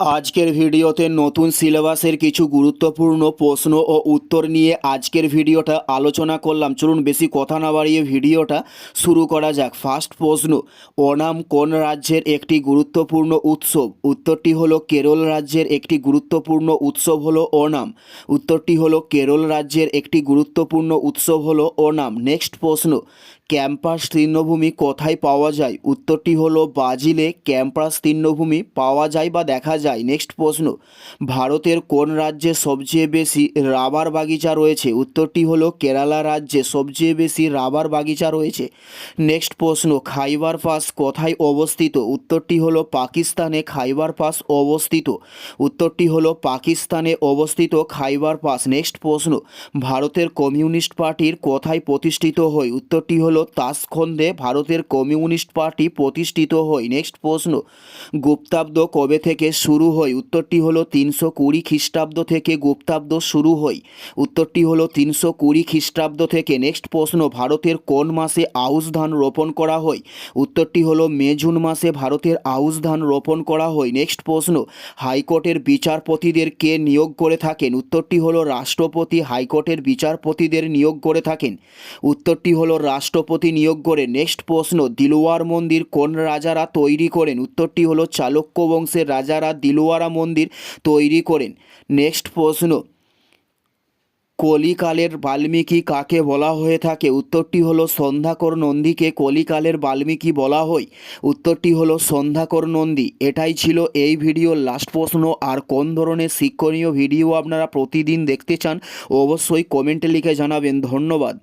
আজকের ভিডিওতে নতুন সিলেবাসের কিছু গুরুত্বপূর্ণ প্রশ্ন ও উত্তর নিয়ে আজকের ভিডিওটা আলোচনা করলাম। চলুন বেশি কথা না বাড়িয়ে ভিডিওটা শুরু করা যাক। ফার্স্ট প্রশ্ন, ওনাম কোন রাজ্যের একটি গুরুত্বপূর্ণ উৎসব? উত্তরটি হলো কেরল রাজ্যের একটি গুরুত্বপূর্ণ উৎসব হলো ওনাম। উত্তরটি হলো কেরল রাজ্যের একটি গুরুত্বপূর্ণ উৎসব হলো ওনাম। নেক্সট প্রশ্ন ক্যাম্পাস তৃণভূমি কোথায় পাওয়া যায়? উত্তরটি হলো ব্রাজিলে ক্যাম্পাস তৃণভূমি পাওয়া যায় বা দেখা যায়। নেক্সট প্রশ্ন, ভারতের কোন রাজ্যে সবচেয়ে বেশি রাবার বাগিচা রয়েছে? উত্তরটি হলো কেরালা রাজ্যে সবচেয়ে বেশি রাবার বাগিচা রয়েছে। নেক্সট প্রশ্ন, খাইবার পাস কোথায় অবস্থিত? উত্তরটি হলো পাকিস্তানে খাইবার পাস অবস্থিত। উত্তরটি হলো পাকিস্তানে অবস্থিত খাইবার পাস। নেক্সট প্রশ্ন, ভারতের কমিউনিস্ট পার্টির কোথায় প্রতিষ্ঠিত হয়? উত্তরটি হলো তাসখন্দে ভারতের কমিউনিস্ট পার্টি প্রতিষ্ঠিত হয় নেক্সট প্রশ্ন। গুপ্তাব্দ কবে থেকে শুরু হয় উত্তরটি হলো তিনশো কুড়ি খ্রিস্টাব্দ থেকে গুপ্তাব্দ শুরু হয় উত্তরটি হলো তিনশো কুড়ি খ্রিস্টাব্দ থেকে। নেক্সট প্রশ্ন। ভারতের কোন মাসে আউশ ধান রোপণ করা হয় উত্তরটি হলো মে, জুন মাসে ভারতের আউশ ধান রোপণ করা হয় নেক্সট প্রশ্ন। হাইকোর্টের বিচারপতিদের কে নিয়োগ করে থাকেন? উত্তরটি হলো রাষ্ট্রপতি। হাইকোর্টের বিচারপতিদের নিয়োগ করে থাকেন। উত্তরটি হলো রাষ্ট্রপতি। নিয়োগ করে নেক্সট প্রশ্ন, দিলওয়ার মন্দির কোন রাজারা তৈরি করেন? উত্তরটি হলো চালুক্য বংশের রাজারা দিলওয়ারা মন্দির তৈরি করেন। নেক্সট প্রশ্ন, কলিকালের বাল্মীকি কাকে বলা হয়ে থাকে? উত্তরটি হলো সন্ধ্যাকর নন্দীকে কলিকালের বাল্মীকি বলা হয়। উত্তরটি হলো সন্ধ্যাকর নন্দী। এটাই ছিল এই ভিডিওর লাস্ট প্রশ্ন। আর কোন ধরনের শিক্ষণীয় ভিডিও আপনারা প্রতিদিন দেখতে চান, অবশ্যই কমেন্টে লিখে জানাবেন। ধন্যবাদ।